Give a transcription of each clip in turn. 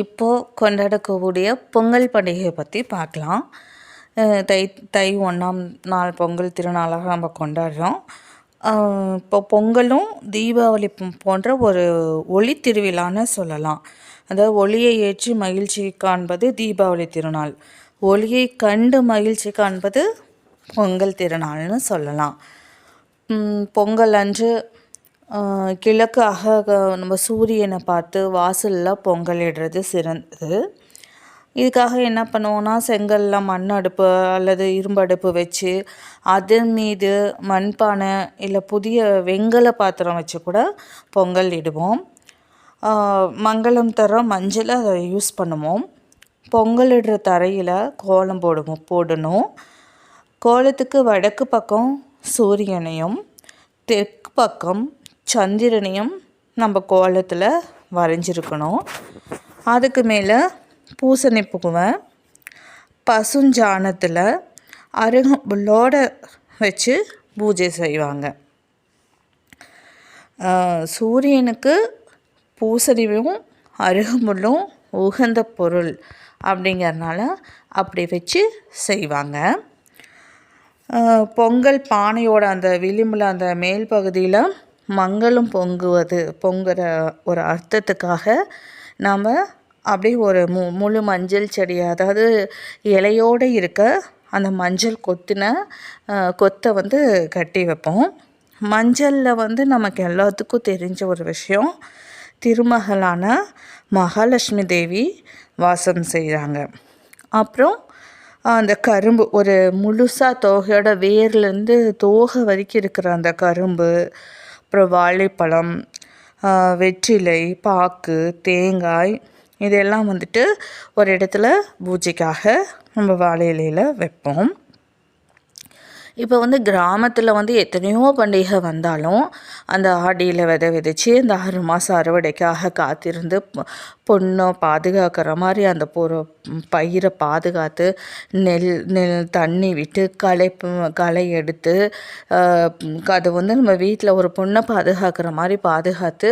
இப்போது கொண்டாடக்கூடிய பொங்கல் பண்டிகையை பற்றி பார்க்கலாம். தை தை ஒன்றாம் நாள் பொங்கல் திருநாளாக நம்ம கொண்டாடுறோம். இப்போ பொங்கலும் தீபாவளி போன்ற ஒரு ஒளி திருவிழான்னு சொல்லலாம். அதாவது ஒளியை ஏற்றி மகிழ்ச்சி காண்பது தீபாவளி திருநாள். ஒளியை கண்டு மகிழ்ச்சி காண்பது பொங்கல் திருநாள்னு சொல்லலாம். பொங்கல் அன்று கிழக்காக நம்ம சூரியனை பார்த்து வாசலில் பொங்கல் இடுறது சிறந்தது. இதுக்காக என்ன பண்ணுவோன்னா செங்கல்ல மண் அடுப்பு அல்லது இரும்பு அடுப்பு வச்சு அதன் மீது மண்பானை இல்லை புதிய வெங்கல பாத்திரம் வச்சு கூட பொங்கல் இடுவோம். மங்களம் தர மஞ்சளை அதை யூஸ் பண்ணுவோம். பொங்கலிடுற தரையில் கோலம் போடுவோம் போடணும். கோலத்துக்கு வடக்கு பக்கம் சூரியனையும் தெற்கு பக்கம் சந்திரனையும் நம்ம கோலத்தில் வரைஞ்சிருக்கணும். அதுக்கு மேலே பூசணி பூவை பசுஞ்சாணத்தில் அருகம்புல்லோட வச்சு பூஜை செய்வாங்க. சூரியனுக்கு பூசணியும் அருகம்புல்லும் உகந்த பொருள் அப்படிங்கிறனால அப்படி வச்சு செய்வாங்க. பொங்கல் பானையோட அந்த விளிம்பில் அந்த மேல் பகுதியில் மங்களம் பொங்குவது பொங்குற ஒரு அர்த்தத்துக்காக நாம் அப்படியே ஒரு மு முழு மஞ்சள் செடி அதாவது இலையோடு இருக்க அந்த மஞ்சள் கொத்தின கொத்தை வந்து கட்டி வைப்போம். மஞ்சளில் வந்து நமக்கு எல்லாத்துக்கும் தெரிஞ்ச ஒரு விஷயம் திருமகளான மகாலட்சுமி தேவி வாசம் செய்கிறாங்க அப்புறம் அந்த கரும்பு ஒரு முழுசாக தோகையோட வேர்லேருந்து தோகை வரைக்கும் இருக்கிற அந்த கரும்பு அப்புறம் வாழைப்பழம் வெற்றிலை பாக்கு தேங்காய் இதெல்லாம் வந்துட்டு ஒரு இடத்துல பூஜைக்காக நம்ம வாழை இலையில் வைப்போம். இப்போ வந்து கிராமத்தில் வந்து எத்தனையோ பண்டிகை வந்தாலும் அந்த ஆடியில் விதை விதைச்சி அந்த ஆறு மாதம் அறுவடைக்காக காத்திருந்து பொண்ணை பாதுகாக்கிற மாதிரி அந்த பொரு பயிரை பாதுகாத்து நெல் நெல் தண்ணி விட்டு களை களை எடுத்து அதை வந்து நம்ம வீட்டில் ஒரு பொண்ணை பாதுகாக்கிற மாதிரி பாதுகாத்து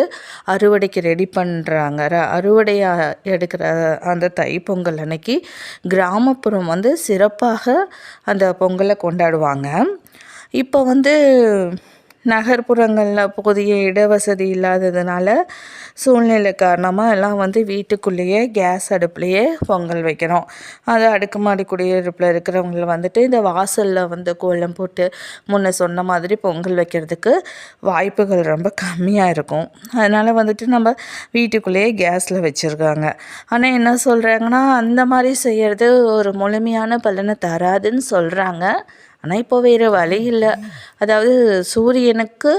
அறுவடைக்கு ரெடி பண்ணுறாங்க அறுவடையாக எடுக்கிற அந்த தைப்பொங்கல் அன்னைக்கு கிராமப்புறம் வந்து சிறப்பாக அந்த பொங்கலை கொண்டாடுவாங்க. இப்போ வந்து நகர்ப்புறங்களில் போதிய இடவசதி இல்லாததுனால சூழ்நிலை காரணமாக எல்லாம் வந்து வீட்டுக்குள்ளேயே கேஸ் அடுப்புலையே பொங்கல் வைக்கிறோம். அது அடுக்குமாடி குடியிருப்பில் இருக்கிறவங்கள வந்துட்டு இந்த வாசலில் வந்து கோலம் போட்டு முன்ன சொன்ன மாதிரி பொங்கல் வைக்கிறதுக்கு வாய்ப்புகள் ரொம்ப கம்மியாக இருக்கும். அதனால் வந்துட்டு நம்ம வீட்டுக்குள்ளேயே கேஸில் வச்சுருக்காங்க. ஆனால் என்ன சொல்கிறாங்கன்னா அந்த மாதிரி செய்கிறது ஒரு முழுமையான பலனை தராதுன்னு சொல்கிறாங்க ஆனால் இப்போ வேறு வழி இல்லை. அதாவது சூரியனுக்கு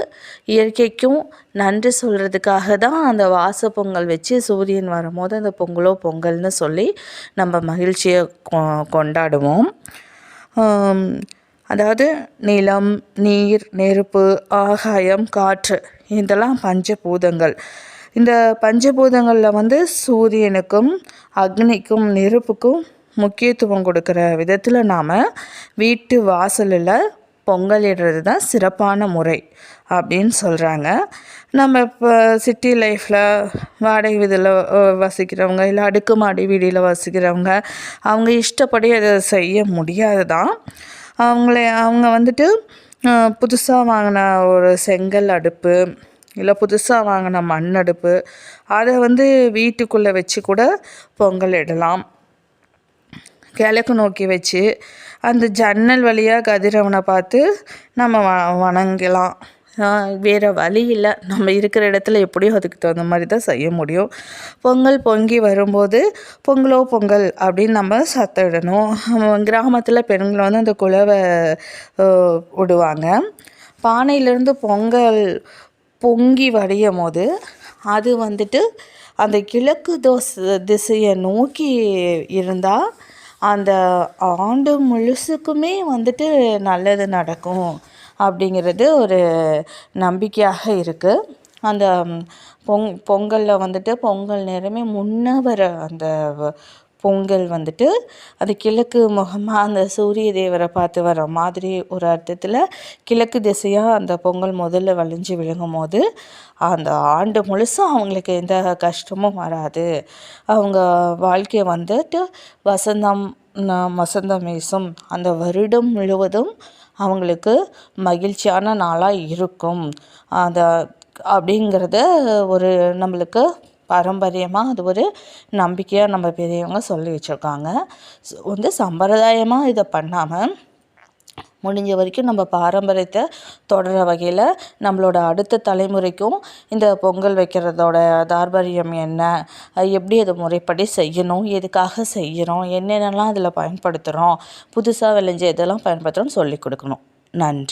இயற்கைக்கும் நன்றி சொல்கிறதுக்காக தான் அந்த வாச பொங்கல் வச்சு சூரியன் வரும்போது அந்த பொங்கலோ பொங்கல்னு சொல்லி நம்ம மகிழ்ச்சியை கொண்டாடுவோம். அதாவது நிலம் நீர் நெருப்பு ஆகாயம் காற்று இதெல்லாம் பஞ்சபூதங்கள். இந்த பஞ்சபூதங்களில் வந்து சூரியனுக்கும் அக்னிக்கும் நெருப்புக்கும் முக்கியத்துவம் கொடுக்குற விதத்தில் நாம் வீட்டு வாசலில் பொங்கலிடுறது தான் சிறப்பான முறை அப்படின்னு சொல்கிறாங்க நம்ம இப்போ சிட்டி லைஃப்பில் வாடகை வீதியில் வசிக்கிறவங்க இல்லை அடுக்குமாடி வீடியில் வசிக்கிறவங்க அவங்க இஷ்டப்படி அதை செய்ய முடியாது தான் அவங்கள அவங்க வந்துட்டு புதுசாக வாங்கின ஒரு செங்கல் அடுப்பு இல்லை புதுசாக வாங்கின மண் அடுப்பு அதை வந்து வீட்டுக்குள்ளே வச்சு கூட பொங்கல் இடலாம். கிழக்கு நோக்கி வச்சு அந்த ஜன்னல் வழியாக கதிரவனை பார்த்து நம்ம வ வணங்கலாம். வேறு வழி இல்லை. நம்ம இருக்கிற இடத்துல எப்படியோ அதுக்கு தகுந்த மாதிரி தான் செய்ய முடியும். பொங்கல் பொங்கி வரும்போது பொங்கலோ பொங்கல் அப்படின்னு நம்ம சத்தமிடணும். கிராமத்தில் பெண்கள் வந்து அந்த குலவை விடுவாங்க. பானையிலேருந்து பொங்கல் பொங்கி வடியும் போது அது வந்துட்டு அந்த கிழக்கு தோசை திசையை நோக்கி இருந்தால் அந்த ஆண்டு முழுசுக்குமே வந்துட்டு நல்லது நடக்கும் அப்படிங்கிறது ஒரு நம்பிக்கையாக இருக்குது அந்த பொங் பொங்கலில் வந்துட்டு பொங்கல் நேரமே முன்ன வர அந்த பொங்கல் வந்துட்டு அது கிழக்கு முகமாக அந்த சூரிய தேவரை பார்த்து வர மாதிரி ஒரு அர்த்தத்தில் கிழக்கு திசையாக அந்த பொங்கல் முதல்ல வழிஞ்சு விழுங்கும் போது அந்த ஆண்டு முழுசும் அவங்களுக்கு எந்த கஷ்டமும் வராது. அவங்க வாழ்க்கையை வந்துட்டு வசந்தம் வசந்தம் வீசும் அந்த வருடம் முழுவதும் அவங்களுக்கு மகிழ்ச்சியான நாளாக இருக்கும். அந்த அப்படிங்கிறத ஒரு நம்மளுக்கு பாரம்பரியமாக அது ஒரு நம்பிக்கையாக நம்ம பெரியவங்க சொல்லி வச்சுருக்காங்க. ஸோ வந்து சம்பிரதாயமாக இதை பண்ணாமல் முடிஞ்ச வரைக்கும் நம்ம பாரம்பரியத்தை தொடர வகையில் நம்மளோட அடுத்த தலைமுறைக்கும் இந்த பொங்கல் வைக்கிறதோட தார்பரியம் என்ன? எப்படி அதை முறைப்படி செய்யணும்? எதுக்காக செய்கிறோம் என்னென்னலாம் அதில் பயன்படுத்துகிறோம் புதுசாக விளைஞ்ச இதெல்லாம் பயன்படுத்துகிறோம்னு சொல்லி கொடுக்கணும். நன்றி.